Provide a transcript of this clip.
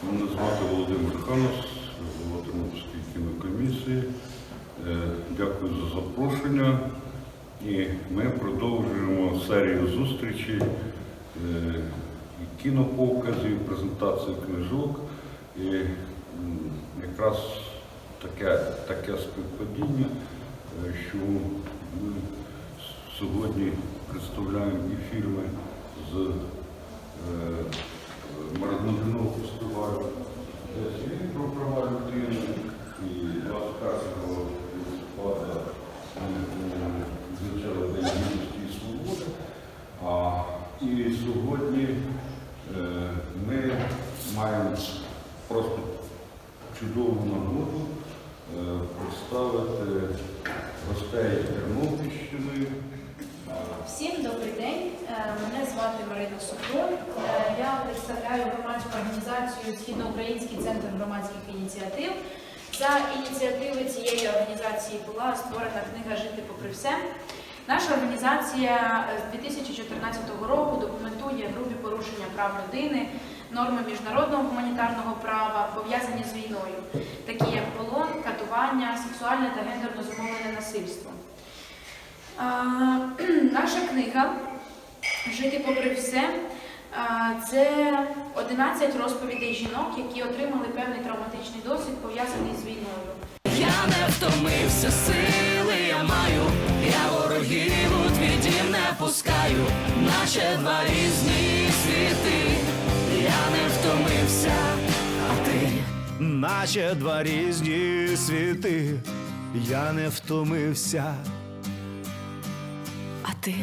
Канос, голова Тернопільської кінокомісії. Е, Дякую за запрошення. І ми продовжуємо серію зустрічей, е, кінопоказів, презентації книжок. І якраз таке, таке співпадіння, е, що ми сьогодні представляємо і фільми з е, Міжнародного фестивалю «Десять про права людини і 21 листопада ми відзначали День гідності і свободи. А, і сьогодні е, ми маємо просто чудову нагоду е, представити гостей Тернопільщини. Всім добрий день. Е, Мене звати Марина Супрун. Я представляю громадську організацію Східноукраїнський центр громадських ініціатив. За ініціативи цієї організації була створена книга Жити попри все. Наша організація з 2014 прав людини, норми міжнародного гуманітарного права, пов'язані з війною, такі як полон, катування, сексуальне та гендерно зумовлене насильство. Наша книга Жити попри все це 11 розповідей жінок, які отримали певний травматичний досвід, пов'язаний з війною. Я не втомився, сили я маю, я ворогів у твій дім не пускаю, наче два різні втомився, а ти наче два різні світи, я не втомився. А ти